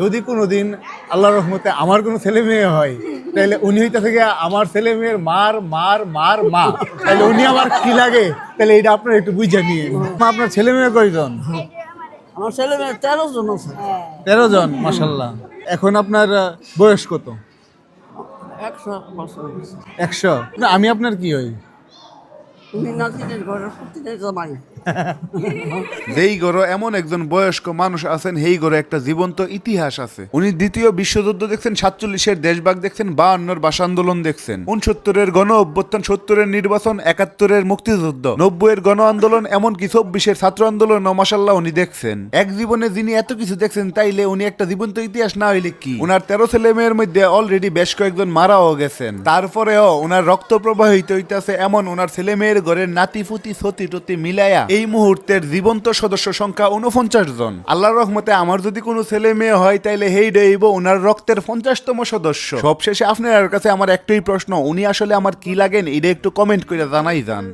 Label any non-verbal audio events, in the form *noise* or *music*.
যদি কোনোদিন আল্লাহ রহমতে আমার কোনো ছেলে মেয়ে হয় তাহলে উনি হইতে থেকে আমার ছেলে মেয়ের মার মার মার মা তাহলে উনি আমার কি লাগে? তাহলে এটা আপনার একটু বুঝে নিয়ে আপনার ছেলে মেয়ে কয়জন? আমার ছেলে মেয়ে তেরো জন আছে। তেরো জন মাসাল্লাহ এখন আপনার বয়স কত? একশো একশো। না আমি আপনার কি হই? *laughs* যেই গড়ে এমন একজন বয়স্ক মানুষ আছেন, সেই গড়ে একটা জীবন্ত ইতিহাস আছে। উনি দ্বিতীয় বিশ্বযুদ্ধ দেখছেন, সাতচল্লিশের দেশভাগ দেখছেন, বায়ান্নর ভাষা আন্দোলন দেখছেন। উনসত্তরের গণ অভ্যুত্থান, সত্তরের নির্বাচন, একাত্তরের মুক্তিযুদ্ধ। নব্বইয়ের গণ আন্দোলন, এমনকি চব্বিশের ছাত্র আন্দোলন মাসাল্লাহ উনি দেখছেন। এক জীবনে যিনি এত কিছু দেখছেন, তাইলে উনি একটা জীবন্ত ইতিহাস না হইলে কি? উনার তেরো ছেলে মেয়ের মধ্যে অলরেডি বেশ কয়েকজন মারাও গেছেন। তারপরেও ওনার রক্ত প্রবাহিত হইতেছে, এমন ওনার ছেলে মেয়ের ঘরের নাতি, ফুতি, সতি, টতি মিলাইয়া এই মুহূর্তের জীবন্ত সদস্য সংখ্যা উনপঞ্চাশ জন। আল্লাহর রহমতে আমার যদি কোনো ছেলে মেয়ে হয়, তাইলে হেই ডেইব ওনার রক্তের পঞ্চাশতম সদস্য। সবশেষে আপনার কাছে আমার একটাই প্রশ্ন, উনি আসলে আমার কি লাগেন, এটা একটু কমেন্ট করে জানাই যান।